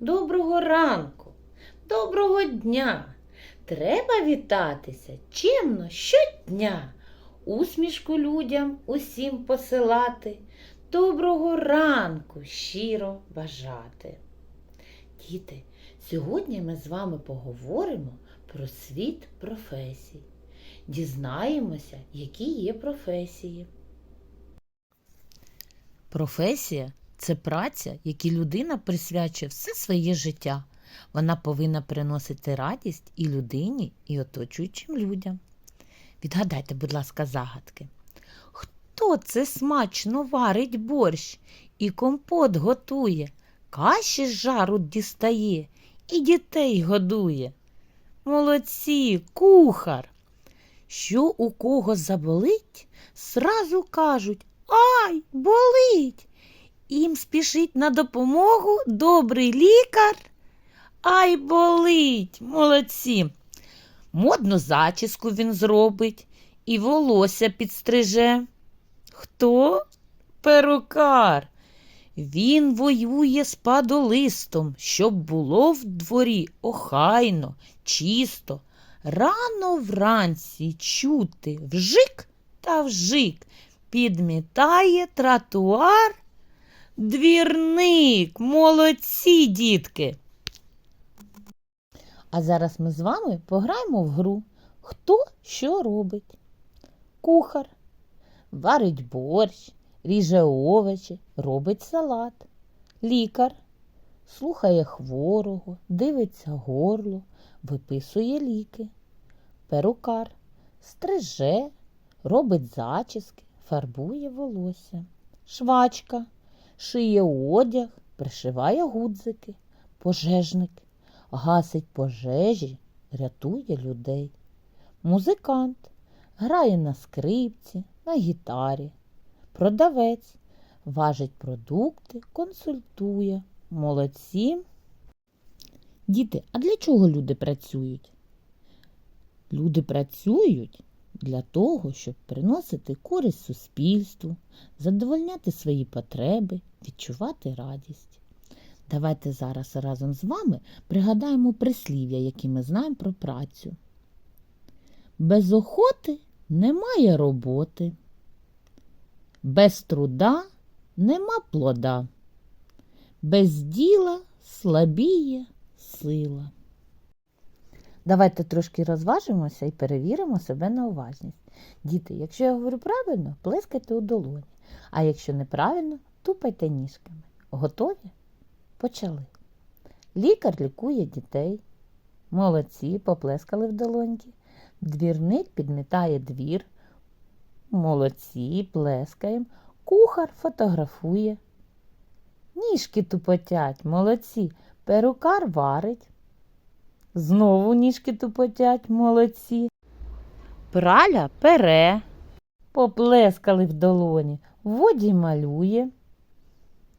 доброго ранку, доброго дня. Треба вітатися чемно щодня, усмішку людям усім посилати, доброго ранку щиро бажати. Діти, сьогодні ми з вами поговоримо про світ професій. Дізнаємося, які є професії. Професія це праця, якій людина присвячує все своє життя. Вона повинна приносити радість і людині, і оточуючим людям. Відгадайте, будь ласка, загадки. Хто це смачно варить борщ і компот готує, каші з жару дістає і дітей годує? Молодці, кухар! Що у кого заболить, сразу кажуть Ай, болить! Їм спішить на допомогу добрий лікар. Ай, болить, молодці. Модну зачіску він зробить і волосся підстриже. Хто? Перукар. Він воює з падолистом, щоб було в дворі охайно, чисто. Рано вранці чути вжик та вжик. Підмітає тротуар. Двірник, молодці, дітки. А зараз ми з вами пограємо в гру. Хто що робить? Кухар варить борщ, ріже овочі, робить салат. Лікар слухає хворого, дивиться горло, виписує ліки. Перукар стриже, робить зачіски, фарбує волосся. Швачка шиє одяг, пришиває гудзики, пожежник гасить пожежі, рятує людей. Музикант грає на скрипці, на гітарі. Продавець важить продукти, консультує. Молодці. Діти, а для чого люди працюють? Люди працюють для того, щоб приносити користь суспільству, задовольняти свої потреби, відчувати радість. Давайте зараз разом з вами пригадаємо прислів'я, які ми знаємо про працю. Без охоти немає роботи, без труда нема плода, без діла слабіє сила. Давайте трошки розважимося і перевіримо себе на уважність. Діти, якщо я говорю правильно, плескайте у долоні, а якщо неправильно, тупайте ніжками. Готові? Почали. Лікар лікує дітей. Молодці, поплескали в долоньки. Двірник підмітає двір. Молодці, плескаємо. Кухар фотографує. Ніжки тупотять, молодці. Перукар варить. Знову ніжки тупотять, молодці. Праля пере. Поплескали в долоні. В воді малює.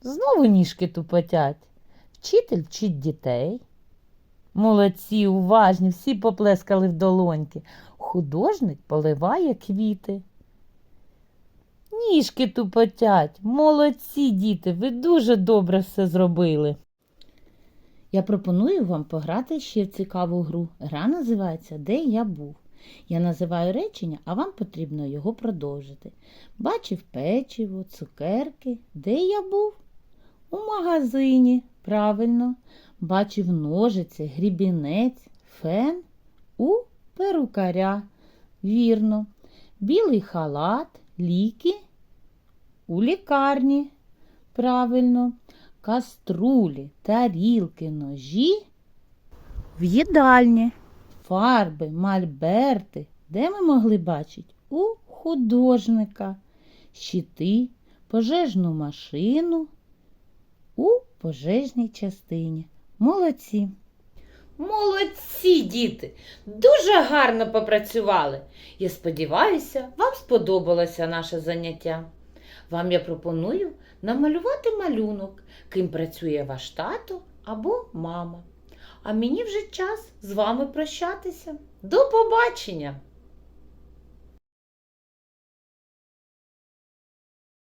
Знову ніжки тупотять. Вчитель вчить дітей. Молодці, уважні, всі поплескали в долоньки. Художник поливає квіти. Ніжки тупотять. Молодці, діти, ви дуже добре все зробили. Я пропоную вам пограти ще в цікаву гру. Гра називається Де я був. Я називаю речення, а вам потрібно його продовжити. Бачив печиво, цукерки. Де я був? У магазині. Правильно. Бачив ножиці, грібінець, фен у перукаря. Вірно. Білий халат, ліки у лікарні. Правильно. Каструлі, тарілки, ножі в їдальні. Фарби, мальберти. Де ми могли бачити? У художника. Щити, пожежну машину у пожежній частині. Молодці. Молодці, діти! Дуже гарно попрацювали. Я сподіваюся, вам сподобалося наше заняття. Вам я пропоную намалювати малюнок, ким працює ваш тато або мама. А мені вже час з вами прощатися. До побачення!